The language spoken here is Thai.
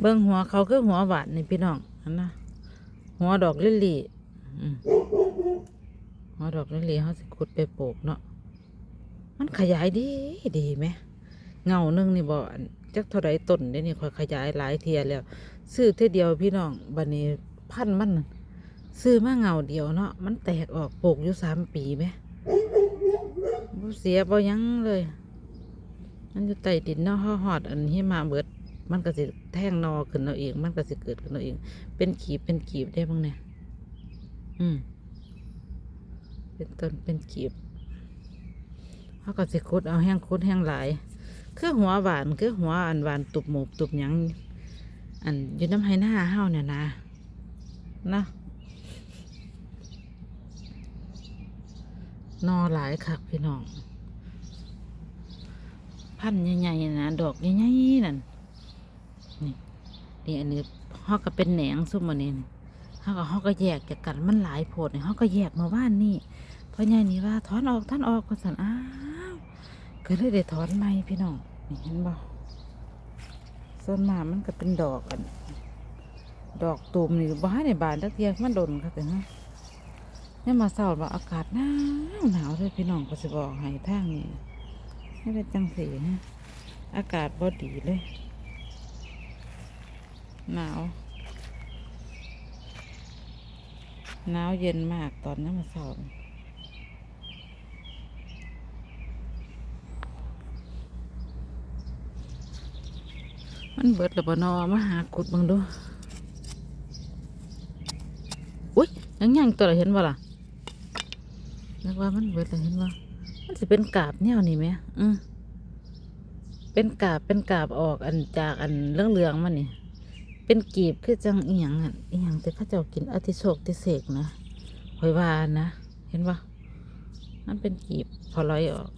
เบิ้งหัวเขาคือหัวหวานนี่พี่น้องอันนะหัวดอกลิลลี่หัวดอกลิลลี่เขาสิขุดไปปลูกเนาะมันขยายดีดีไหมเงาหนึ่งนี่บ่จักเท่าไรต้นเด้นี่คอยขยายหลายเทียแล้วซื้อเท่เดียวพี่น้องบัดนี้พันมันซื้อมาเงาเดียวเนาะมันแตกออกปลูกอยู่สามปีไหมเสียบ่ยังเลย มันอยู่ใต้ดินเนาะห่อหอดอันที่มาเบิด มันก็สิแท่งนอขึ้นเอาเอง มันก็สิเกิดขึ้นเอาเอง เป็นขีบเป็นขีบได้บ้างเนี่ย อืม เป็นต้นเป็นขีบเขาก็สิคุดเอาแห้งคุดแห้งหลาย คือหัวหวานคือหัวอันหวานตุบหมูบตุบหยัง อันอยู่น้ำไห้หน้าเฮาเนี่ยนะนะนอหลายคักพี่น้อง พันใหญ่ๆนะดอกใหญ่ๆนั่น นี่นี่อันนี้เขาก็เป็นแหนงซุ่มอันนี้นี่เขาก็เขาก็แยกจากกันมันหลายโพดนี่เขาก็แยกมาบ้านนี่เพราะใหญ่นี่ว่าถอนออกถอนออกก็สันอ้าวก็เลยได้ถอนใหม่พี่น้องนี่เห็นบ่ส่วนมากมันก็เป็นดอกอันดอกตูมนี่บ้านในบ้านตักเทียมันดนค่ะแต่ฮะเนี่ยมาเศร้าว่าอากาศหนาวหนาวเลยพี่น้องก็จะบอกให้ทางนี้ให้เป็นจังสีนะอากาศบอดีเลย หนาว หนาวเย็นมากตอนนั้มาสาร์มันเบิดแล้วบนอมาหากุดบังดู อุ้ยยังยังตัวละเห็นบ่ล่ะนึกว่ามันเบิดแล้วเห็นบ่ามันสิเป็นกาบแนวนี่ไหมอืมเป็นกาบเป็นกาบออกอันจากอันเรื่องเรืองๆมันนี่ เป็นกีบคือจังเอียงอะเอียงแต่ข้าเจ้ากินอธิโชคติเสกนะหอยวานะเห็นปะมันเป็นกีบพอร้อยออก